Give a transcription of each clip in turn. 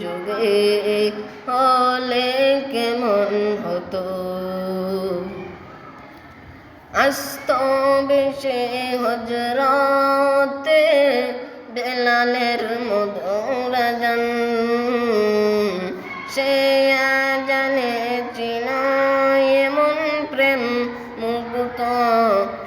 যুগে হলে কেমন হতো? আস্ত বেশে হজরতে বেলালের মধুরা জান সে জানে চিনায় এমন প্রেম মুক্ত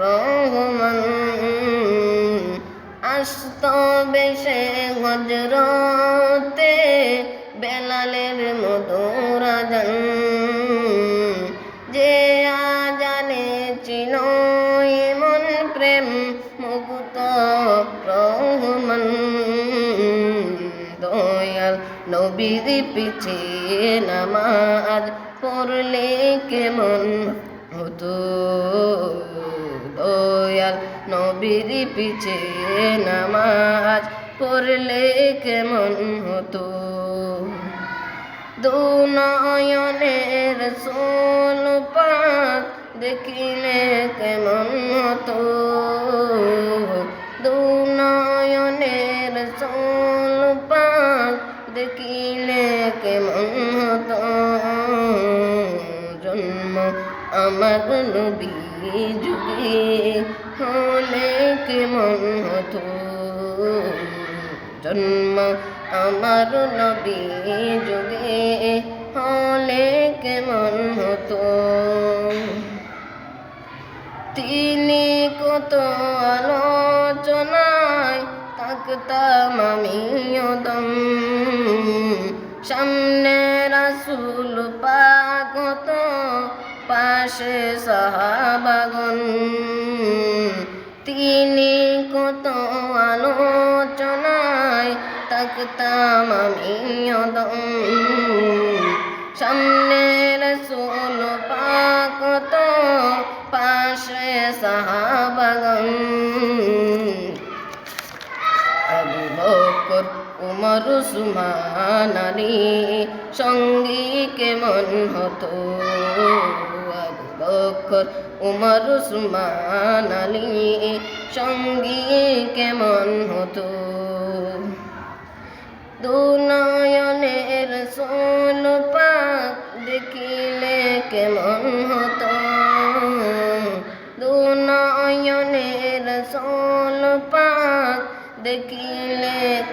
রহমান। আস্ত বেশে হজরতে নবীর পিছে নামাজ পড়লে কেমন হতো? দয়াল নবীর পিছে নামাজ পড়লে কেমন হতো? দুনয়নের সোল পাক দেখিলে কেমন হতো? দুনয়নের দেখিলে কেমন হতো জন্ম আমার নবী যুগে হলে কেমন হতো জন্ম আমার নবী যুগে হলে কেমন হতো তিনি কত আলোচনায় থাকতাম দম সামনে রাসুল পাগত পাশে সাহাবাগন তিনি কত আলোচনায় থাকতাম আমি দম সামনে রসুল বকর উমর, উসমান সঙ্গী কেমন হতো? আবু বকর উমর, উসমান সঙ্গী কেমন হতো? দুনয়নের সোল পাক দেখিলে কেমন হতো? দুনয়নের সোল পাক দেখিলে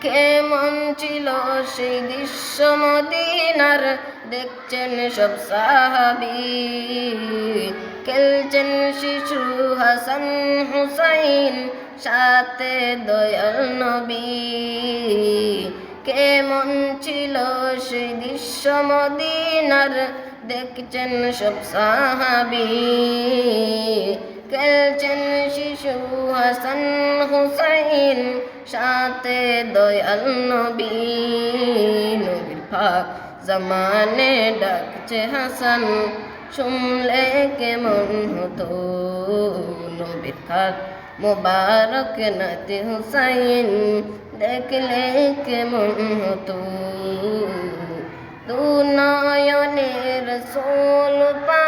কেমন ছিল সেই দৃশ্য মদিনার? দেখছেন সব সাহাবি। খেলছেন শিশু হাসান হুসাইন, সাথে দয়াল নবী। কেমন ছিল সেই দৃশ্য মদিনার? দেখছেন সব সাহাবি। খেলছেন শিশু হাসান হুসাইন, সাথে দয়াল নবী। নবীর পাক জামানে ডাকছে হাসান, শুনলে কেমন হতো? নবীর খাত মোবারক নাতে হুসাইন, দেখলে কেমন হতো? দু নয়নের সোল পাক